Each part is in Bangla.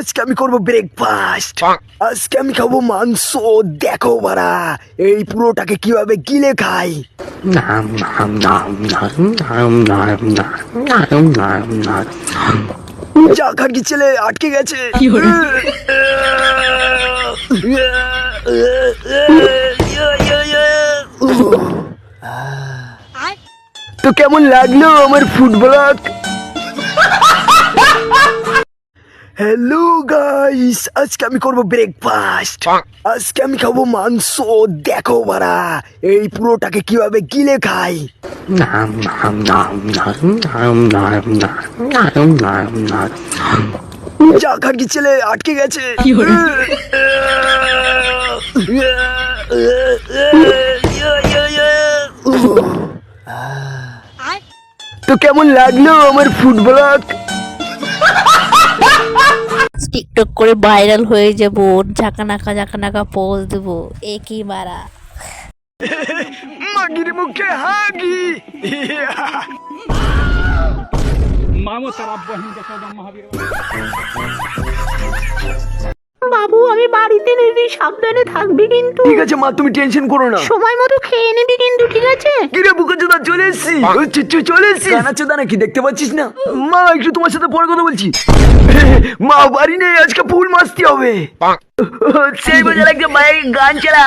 আজকে আমি করব ব্রেকফাস্ট আজকে আমি খাব মাংস। দেখো বাড়া এই পুরোটাকে কীভাবে গিলে খাই। যা খাটকি ছেলে আটকে গেছে। তো কেমন লাগল আমার ফুটবল হ্যালো গাইস আজকে আমি করব ব্রেকফাস্ট আজকে আমি খাব মাংস। দেখো বারা এই পুরোটাকে কীভাবে গিলে খাই। যা খাকি ছেলে আটকে গেছে। তো কেমন লাগল আমার ফুড টিকটক করে ভাইরাল হয়ে যাব ঝাঁকানাকা ঝাঁকানাকা পোজ দেবো। এ কি মারা? মাগির মুখে হাগি। বাবু আমি বাড়িতে নেবি সাবধানে থাকবি কিন্তু। ঠিক আছে মা তুমি টেনশন করো না। সময় মতো খেয়ে নিবি কিন্তু ঠিক আছে? কিরে বুকা চোদা চলে এসছি ও, চ- চ- চলে এসছি কানা চোদা নাকি দেখতে পাচ্ছিস না? মা একটু তোমার সাথে পরে কথা বলছি। মা বাড়ি নেই আজকে ফুল মাস্তি হবে। সেই বাজার একটা বাইরে গান চালা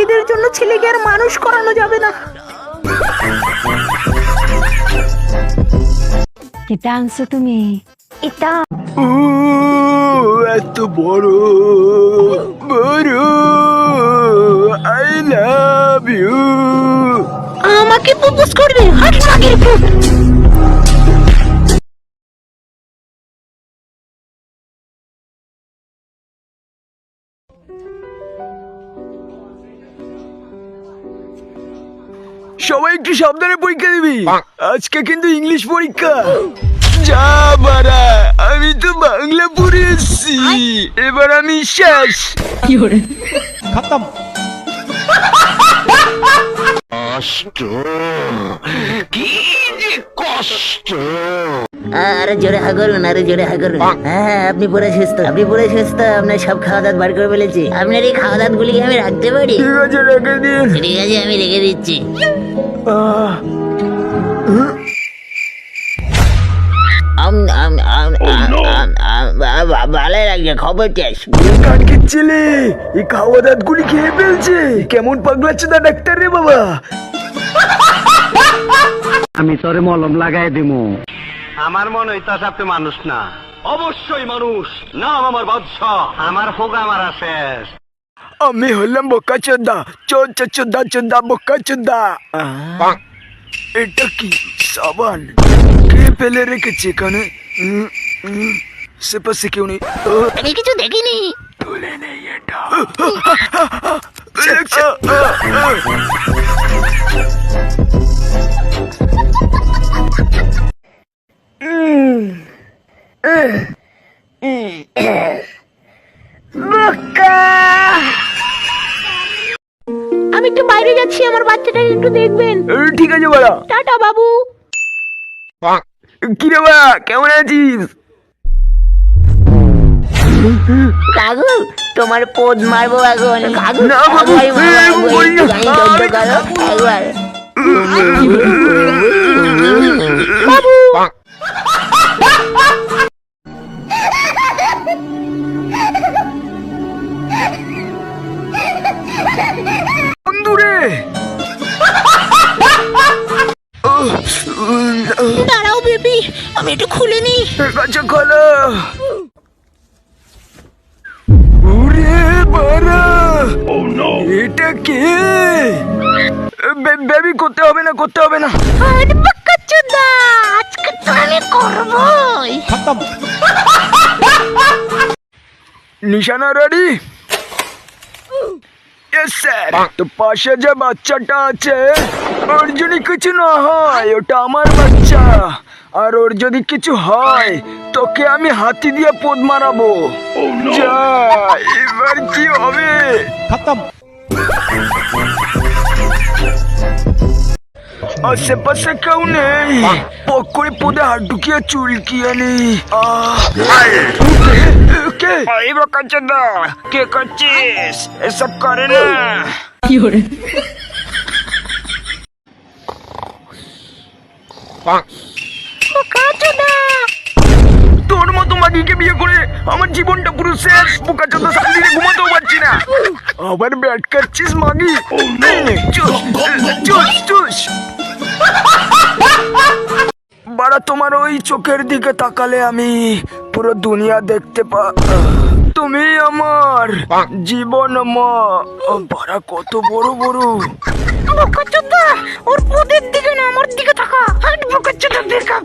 এদের জন্য ছেলেকে আর মানুষ করানো যাবে না। এটা আনছো তুমি? এটা। এত বড় বড়। আই লাভ ইউ আমাকে প্রপোজ করবে হাট মাগির ফুট সাবধানে পরীক্ষা দিবি। আজকে কিন্তু ইংলিশ পরীক্ষা। যা বাড়া আমি তো বাংলা পড়ে এসছি এবার আমি শেষ। আরে জোরে হা করুন আরে জোরে হা করুন হ্যাঁ আপনি পুরো সুস্থ আপনি পুরো সুস্থ আপনার সব খাওয়া দাওয়া বার করে ফেলেছি। আপনার এই খাওয়া দাওয়া গুলি আমি রাখতে পারি? ঠিক আছে রেখে দিন। ঠিক আছে আমি রেখে দিচ্ছি। ভালো লাগছে খবরটি আস কানকির ছেলে এই খাওয়া দাঁত গুলি খেয়ে ফেলছে। কেমন পাগলাচ্ছে তা ডাক্তার রে বাবা। আমি তোরে মলম লাগাই দিমু। আমার মনে হইতাছে আপনি মানুষ না। অবশ্যই মানুষ। নাম আমার বাদশাহ। আমার হোগা মারা শেষ। আমি হলাম বোকা চোদ্দা চোদ্দা চোদ্দা চোদ্দা বোকা চোদ্দা এটা কি সাবান? কে ফেলে রেখেছে এখানে? সে পাশে কেউ নেই। ও, আমি কিছু দেখিনি। তুলে নেই এটা। আমি একটু বাইরে যাচ্ছি আমার বাচ্চাটাকে একটু দেখবেন। ঠিক আছে বাড়া। টাটা বাবু। কি রে বাড়া কেমন আছিস? কাকু তোমার পোদ মারবো এখন। কাকু না, বাবু, বন্ধুরে! দাঁড়াও বেবি আমি একটু খুলে নি আচ্ছা খোলো। ওরে বাড়া এটা কে? বেবি করতে হবে না করতে হবে না। আরে বাক্কাচোদা আজকে তো আমি করবই। নিশানা রেডি স্যার তো পাশে যে বাচ্চাটা আছে ওর যদি কিছু না হয় ওটা আমার বাচ্চা। আর ওর যদি কিছু হয় তোকে আমি হাতি দিয়ে পোদ মারাবো। যা এবার কি হবে? আশেপাশে কেউ নেই। পক করে পদে হাত ঢুকিয়ে চুলকিয়ে নি আহ, কে? এই বকাচ্ছে দা কে করছিস? এসব করে না। তোর মতো মাগিকে বিয়ে করে আমার জীবনটা পুরো শেষ। বোকা চোদ্দ শান্তিতে ঘুমাতেও পারছি না। আবার ব্যাট কাটছিস মাগি? চুস বাড়া তোমার ওই চোখের দিকে তাকালে আমি পুরো দুনিয়া দেখতে পা তুমি আমার জীবন মা। বাড়া কত বড় বড়। বাক্কাচোদা ওর পোদের দিকে না আমার দিকে থাকা হাট বাক্কাচোদা দেখা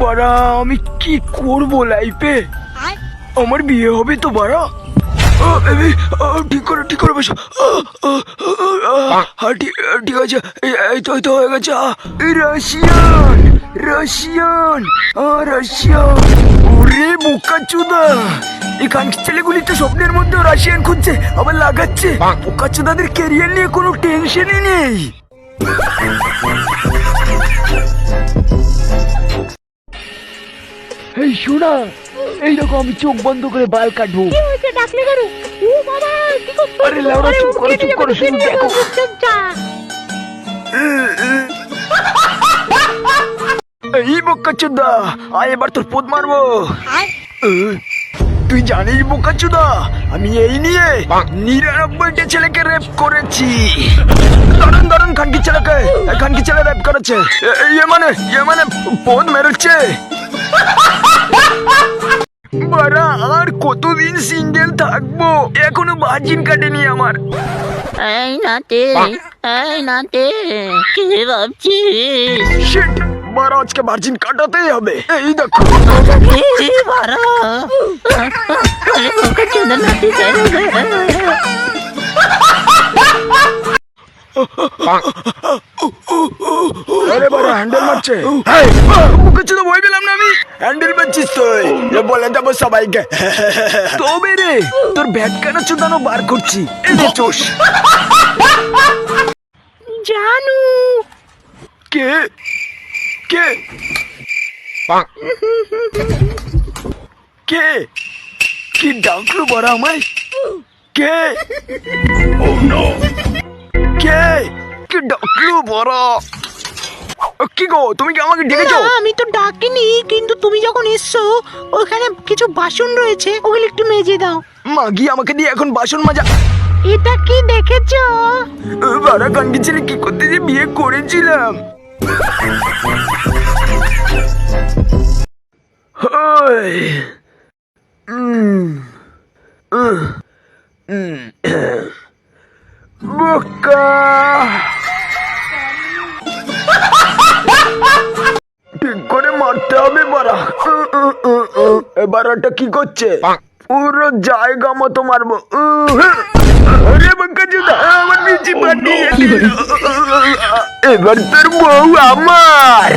বাড়া আমি কি করব লাইফে আমার বিয়ে হবে তো বাড়া। ঠিক করে ঠিক করে ঠিক আছে এই- তো এই তো হয়ে গেছে। Russian Russian Russian. ওরে ছেলেগুলি তো স্বপ্নের মধ্যেও রাশিয়ান খুঁজছে আবার লাগাচ্ছে। বোকা চুদাদের ক্যারিয়ার নিয়ে কোনো টেনশনই নেই। এই শোনা এইরকম আমি চোখ বন্ধ করে বাল কাটবো। হয়েছে? ডাকলে কেন? ও বাবা কি করছ? আরে লেওড়া, চুপ করো, চুপ করো, শুধু দেখো। এই বোকাচুদা আয় এবার তোর পোদ মারবো। তুই জানিস বোকাচুদা? আমি এই নিয়ে নিরানব্বইটা ছেলেকে রেপ করেছি। দারুণ দারুণ খানকি ছেলেকে। খানকি ছেলে রেপ করেছে। ইয়ে মানে ইয়ে মানে পোদ মেরেছে বারা আর কতদিন সিঙ্গেল থাকব? এখনও বাজিন কাটেনি আমার। এই নাতে এই নাতে কি ভাবছিস? আজকে ভার্জিন কাটাতেই হবে। এই দেখো। আরে বড় হ্যান্ডেল মারছে। মুখে ছিল বই পেলাম না আমি। হ্যান্ডেল মারছিস তুই। বলে দেবো সবাইকে। তবে রে তোর ব্যাট কানা চুদানো বার করছি? এই যে চোষ। জানু। কে? কে? কে? কি ডাকলো বড় আমায়? কে? কে? কি ডাকলো বড়? কি গো তুমি কি আমাকে ডেকেছো? না, আমি তো ডাকিনি কিন্তু তুমি যখন এসছো ওখানে কিছু বাসন রয়েছে ওগুলো একটু মেজে দাও। মাগি আমাকে দিয়ে এখন বাসন মাজা। এটা কি দেখেছ? বারা কানকি ছেলে কি করতে যে বিয়ে করেছিলাম? বোকা ঠিক করে মারতে হবে বারা এবার ওটা কি করছে? পুরো জায়গা মতো মারবো। বাঙ্কা চোদা আমার নিচে পাঠিয়ে এবার তোর বউ আমার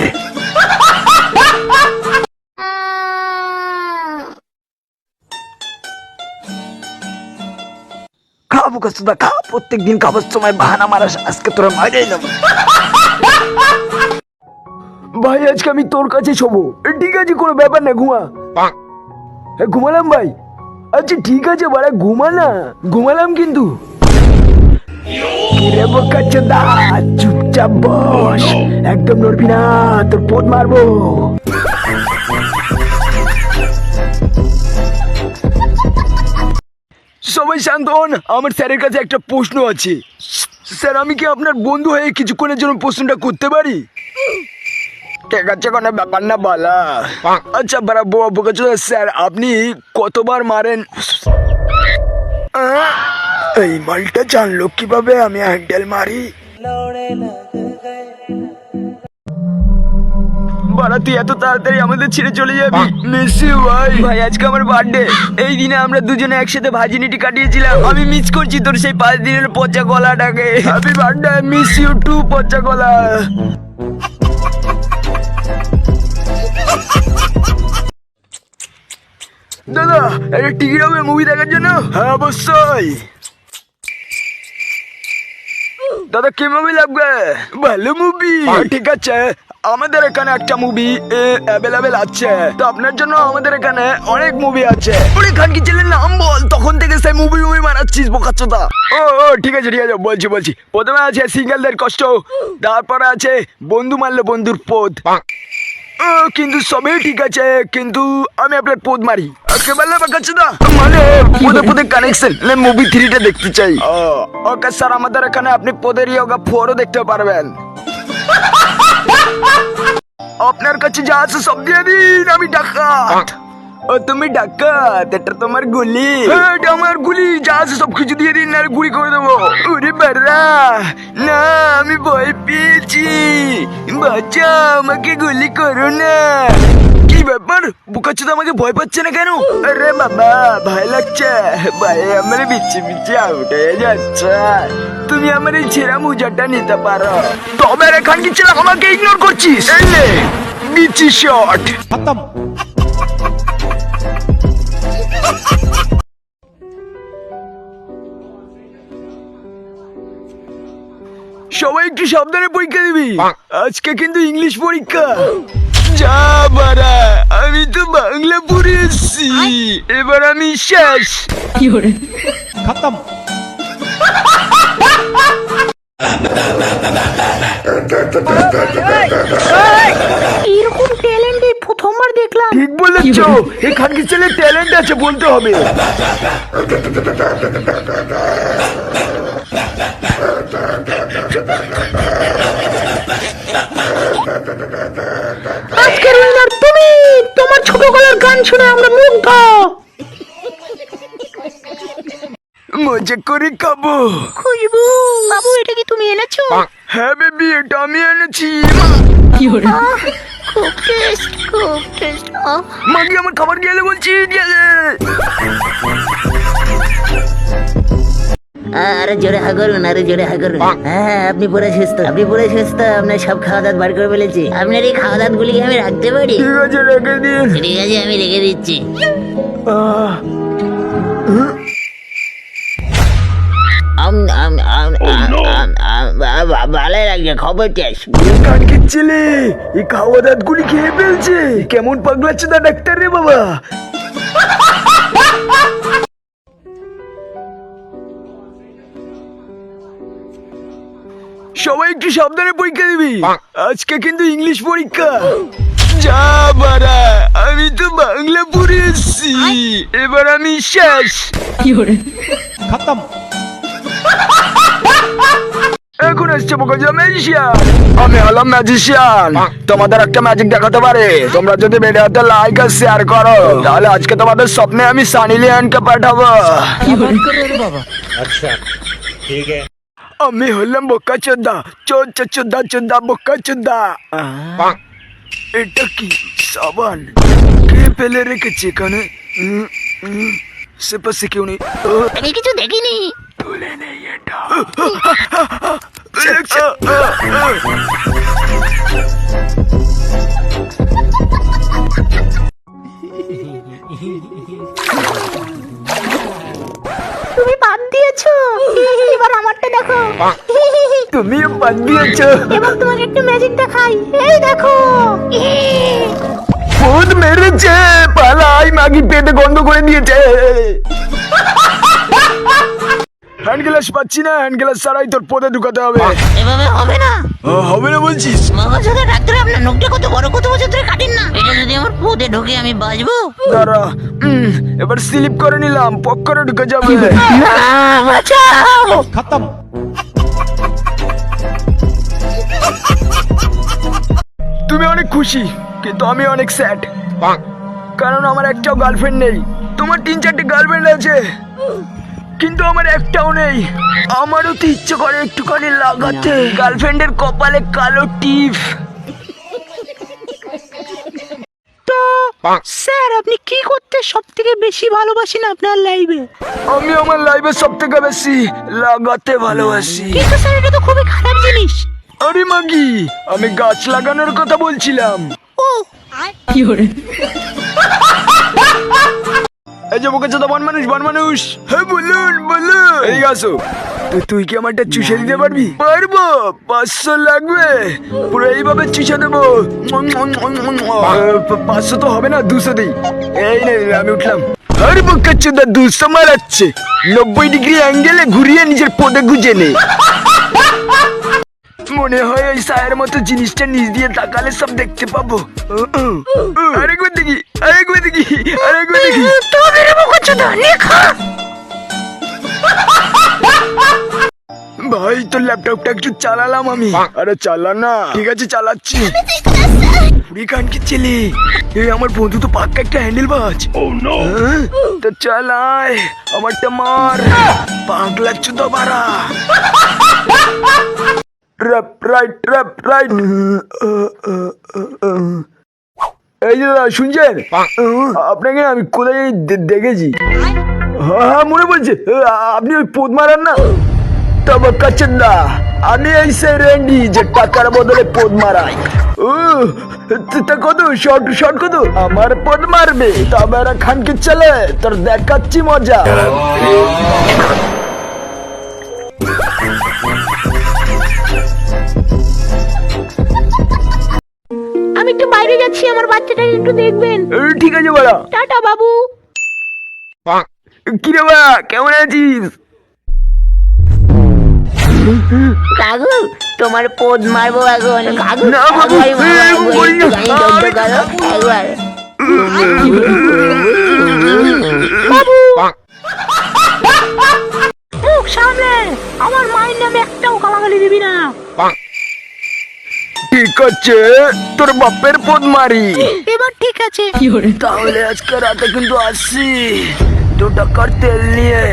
খাব কাস্তুদা খা প্রত্যেক দিন খাবার সময় বাহানা মারাস আজকে তোরা মাইরে নেব ভাই আজকে আমি তোর কাছে শোবো ঠিক আছে কোনো ব্যাপার না ঘুমা ঘুমালাম ভাই আচ্ছা ঠিক আছে, বাড়া ঘুমা না ঘুমালাম কিন্তু। চুপচাপ বস। একদম নড়বি না, তোর পোত মারবো। সবাই শান্ত হন, আমার স্যারের কাছে একটা প্রশ্ন আছে। স্যার, আমি কি আপনার বন্ধু হয়ে কিছুক্ষণের জন্য প্রশ্নটা করতে পারি? ঠিক আছে কোনো ব্যাপার না বলা। আচ্ছা বারা বোয়া বোকা স্যার আপনি কতবার মারেন? এই মালটা জানলো কীভাবে আমি হ্যান্ডেল মারি? বাড়া তুই এত তাড়াতাড়ি আমাদের ছেড়ে চলে যাবি? মিস ভাই। ভাই আজকে আমার বার্থডে এই দিনে আমরা দুজনে একসাথে ভাজিনিটি কাটিয়েছিলাম। আমি মিস করছি তোর সেই পাঁচ দিনের পচা গলাটাকে। Happy birthday miss you too পচা গলা। দাদা একটা টিকিট হবে মুভি দেখার জন্য? হ্যাঁ অবশ্যই। দাদা কি মুভি লাগবে? ভালো মুভি ঠিক আছে। আমাদের এখানে একটা মুভি অ্যাভেলেবেল আছে। তো আপনার জন্য আমাদের এখানে অনেক মুভি আছে। ওরে খান কি ছেলের নাম বল। তখন থেকে সেই মুভি মুভি মারাচ্ছিস বোকাচ্ছটা ও ও ঠিক আছে ঠিক আছে বলছি বলছি। প্রথমে আছে সিঙ্গেলদের কষ্ট তারপরে আছে বন্ধু মারলে বন্ধুর ও, কিন্তু সবই ঠিক আছে কিন্তু আমি আপনার পদ মারি। কে বললে বাকাচ্ছে না মানে পদে পদে কানেকশন মুভি থ্রিটা দেখতে চাই। ওকে স্যার আমাদের এখানে আপনি পদের ইয়োগা ফোরও দেখতে পারবেন। আপনার কাছে যা আছে সব দিয়ে দিন আমি ডাকাত। ও তুমি ডাকাত এটা তোমার গুলি। এটা আমার গুলি যা আছে সব কিছু দিয়ে দিন আর গুলি করে দেবো। ওরে বাড়া না আমি ভয় পেয়েছি। বাচ্চা আমাকে গুলি করো না। কি ব্যাপার? বুকাচ্ছো আমাকে ভয় পাচ্ছে না কেন? আরে বাবা ভয় লাগছে। ভাই আমার বিচ্ছে বিচ্ছে আউট হয়ে যাচ্ছে। তুমি আমার এই ছেঁড়া মুজাটা নিতে পারো। তবে রে খানকি ছেলে আমাকে ইগনোর করছিস? এই নে বিচি সবাই একটু সাবধানে পরীক্ষা দিবি। আজকে কিন্তু ইংলিশ পরীক্ষা। যা বারা আমি তো বাংলা পড়ে এসছি। এবার আমি শেষ। এরকম ট্যালেন্ট এই প্রথমবার দেখলাম। ঠিক বলেছ। এখানকার ছেলে ট্যালেন্ট আছে বলতে হবে। আজকের উইনার তুমি! তোমার ছোট গলার গান শুনে আমরা মুগ্ধ! মজা করে খাব। খুশবু! বাবু এটা কি তুমি এনেছো? হ্যাঁ বেবি এটা আমি এনেছি। খুব টেস্ট খুব টেস্ট মাগি আমার খাবার গেলে বলছি দে। আরে জোরে হা করুন আরে জোরে হা করুন হ্যাঁ হ্যাঁ, আপনি পুরো সুস্থ আপনি পুরো সুস্থ আপনার সব খাওয়া দাওয়া বার করে ফেলেছি। আপনার এই খাওয়া দাওয়া গুলিকে আমি রাখতে পারি? ঠিক আছে রেখে দিন। ঠিক আছে আমি রেখে দিচ্ছি। ভালোই লাগছে খবর চাস। কানকির ছেলে এই খাওয়া দাঁত গুলি খেয়ে ফেলছে। কেমন পাগলাচ্ছে না ডাক্তার রে বাবা। সবাই একটু সাবধানে পরীক্ষা দিবি। আজকে কিন্তু ইংলিশ পরীক্ষা। যা বারা আমি তো বাংলা পড়ে এসছি। এবার আমি শেষ। এখন এসছে মগজা ম্যাজিশিয়ান আমি হলাম ম্যাজিশিয়ান তোমাদের একটা ম্যাজিক দেখাতে পারে। তোমরা যদি ভিডিওতে লাইক আর শেয়ার করো তাহলে আজকে তোমাদের স্বপ্নে আমি সানি লিওনকে পাঠাবো। আমি হলাম বোকা চোদ্দা চোদ্দ চোদ্দা চোদ্দা বোকা চোদ্দা এটা কি সাবান কে ফেলে রেখেছি এখানে উম, উম, সে পাশে কেউ নেই ও, আমি কিছু দেখিনি তুলে নেই এটা বাদ দিয়েছ এবার তোমাকে একটু ম্যাজিক দেখাই। এই দেখো। ভূত মেরেছে পালাই মাগি পেটে গন্ধ করে দিয়েছে। হ্যান্ড গ্লাস পাচ্ছি না হ্যান্ড গ্লাস ছাড়াই তোর পদে ঢুকাতে হবে। এভাবে হবে না। হবে না বলছিস? বাবা সাথে ডাক্তার আপনার নখটা কত বড় কত বছর ধরে কাটেন না। এটা যদি আমার পদে ঢোকে আমি বাঁচবো। দাঁড়া এবার স্লিপ করে নিলাম পক করে ঢুকে যাবে। তুমি অনেক খুশি কিন্তু আমি অনেক স্যাড কারণ আমার একটাও গার্লফ্রেন্ড নেই। তোমার তিন চারটে গার্লফ্রেন্ড আছে কিন্তু আমার একটাও নেই। আমারও তো ইচ্ছে করে একটুখানি লাগাতে। গার্লফ্রেন্ডের কপালে কালো টিপ। তো স্যার আপনি কি করতে সব থেকে বেশি ভালোবাসেন আপনার লাইফে আমি আমার লাইফে সব থেকে বেশি লাগাতে ভালোবাসি। কিন্তু স্যার এটা তো খুবই খারাপ জিনিস। আরে মাগি আমি গাছ লাগানোর কথা বলছিলাম। ও। এই যে বোকে চোদা বন মানুষ বন মানুষ। হ্যাঁ বলুন বলুন। এই আসো। তো তুই কি আমারটা চুষে দিতে পারবি? পারব পাঁচশো লাগবে। পুরো এইভাবে চুষে দেবো। পাঁচশো তো হবে না দুশো দিই। এই নে আমি উঠলাম। আরে বোকা চোদা দুশো মারাচ্ছে। নব্বই ডিগ্রি অ্যাঙ্গেলে ঘুরিয়ে নিজের পদে গুজে নে। মনে হয় ওই সায়ের মতো জিনিসটা নিচ দিয়ে তাকালে সব দেখতে পাবো। আরেকবার দেখি আরেকবার দেখি আরেকবার দেখি। ভাই তোর ল্যাপটপটা একটু চালালাম আমি। আরে চালা না। ঠিক আছে চালাচ্ছি। পুরি কানকি ছেলে এই আমার বন্ধু তো পাক্কা একটা হ্যান্ডেল বাজ। হ্যাঁ? তো চালায় আমারটা মার। পাগলা চুদো বাড়া। র্যাপ রাইট র্যাপ রাইট এই যে দাদা শুনছেন? আপনাকে আমি কোথায় জানি দেখেছি। হ্যাঁ হ্যাঁ মনে পড়ছে। আপনি ওই পোদ মারান না? তবে কাচন্দা আমি এই সে রেন্ডি যে টাকার বদলে পোদ মারাই। তা- কত? শর্ট শর্ট কত? আমার পদ মারবে। তবে খানকে চলে তোর দেখাচ্ছি মজা। যাচ্ছি আমার বাচ্চাটাকে একটু দেখবেন। ঠিক আছে বড়া। টাটা বাবু। কিরে বা কেমন আছিস? কাকু তোমার পদ মারবো এখন। কাকু না, বাবু, মুখ সামনে আমার মায়ের নামে একটাও গালাগালি দিবি না। ঠিক আছে তোর বাপের পদ মারি। এবার ঠিক আছে। তাহলে আজকে রাতে কিন্তু আসছি দু টাকার তেল নিয়ে।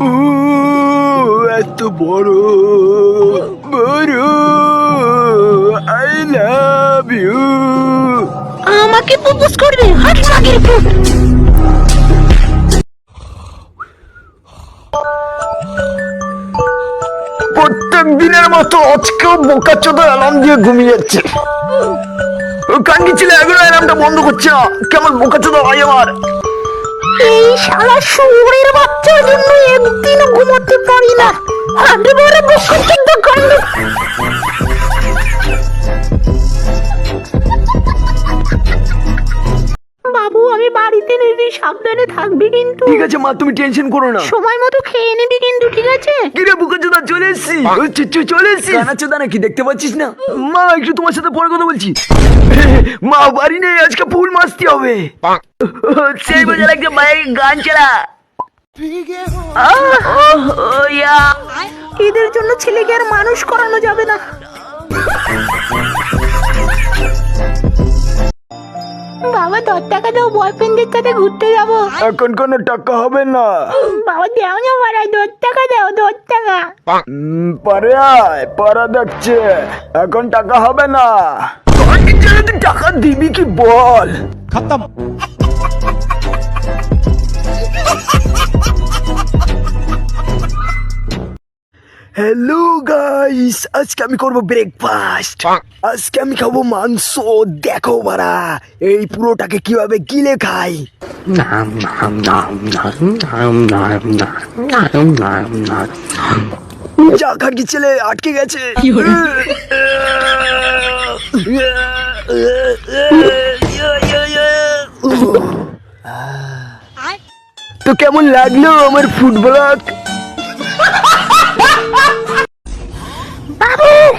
উ, এত বড় বোকা চোদ অ্যালার্ম দিয়ে ঘুমিয়ে যাচ্ছে। কান্দি ছিল এগুলো অ্যালার্মটা বন্ধ করছে না। কেমন বোকা চোদা হয় আমার। এই সারা শুয়োরের বাচ্চার জন্য একদিনও ঘুমাতে পারি না। আগে বড় বসন্ত কাণ্ড বাবু কিন্তু ঠিক আছে মা তুমি টেনশন করো না। সময় মতো খেয়ে নিবি কিন্তু ঠিক আছে? কিরে বুকা চোদা চলে এসছি। ও, চ- চ- চলে এসছি। কানা চোদা নাকি দেখতে পাচ্ছিস না? মা একটু তোমার সাথে পরে কথা বলছি। মা বাড়ি নেই আজকে ফুল মাসতে হবে। সেই বাজার একটা বাইরে গান চালা। এদের জন্য ছেলেকে আর মানুষ করানো যাবে না। বাবা দশ টাকা দাও বয়ফ্রেন্ডের সাথে ঘুরতে যাব। এখন কোনো টাকা হবে না। বাবা দেও না মারা দশ টাকা দাও দশ টাকা। পরে আয় পরে দেখছে। এখন টাকা হবে না। টাকা দিবি কি বল? হ্যালো গাইস আজকে আমি করব ব্রেকফাস্ট আজকে আমি খাব মাংস! দেখো বারা এই পুরোটাকে কীভাবে গিলে খাই? যা খাকি ছেলে আটকে গেছে। তো কেমন লাগল আমার ফুড ফুটবল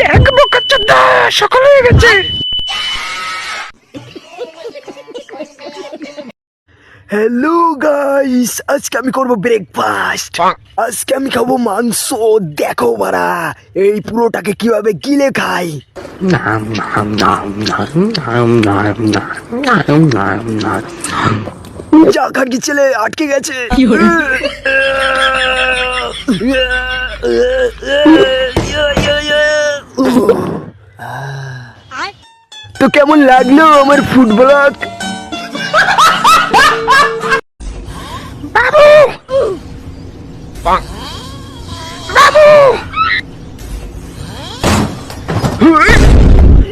দেখ বোকাচ্চোদা সকাল হয়ে গেছে হ্যালো গাইস আজকে আমি করব ব্রেকফাস্ট আজকে আমি খাব মাংস দেখো বারা এই পুরোটাকে কীভাবে গিলে খাই nom nom nom nom nom nom nom nom. যা খাকি ছেলে আটকে গেছে। তো কেমন লাগল আমার ফুটবল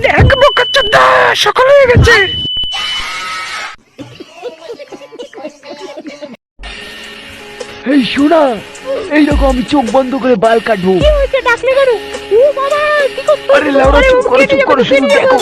দেখ বোকাচ্চোদা সকাল হয়ে গেছে। এই শোনা এইরকম আমি চোখ বন্ধ করে বাল কাটবো। হয়েছে? ডাকলে কেন? ও বাবা কি করছ? আরে লাউড়া চুপ করো চুপ করো শুধু দেখো।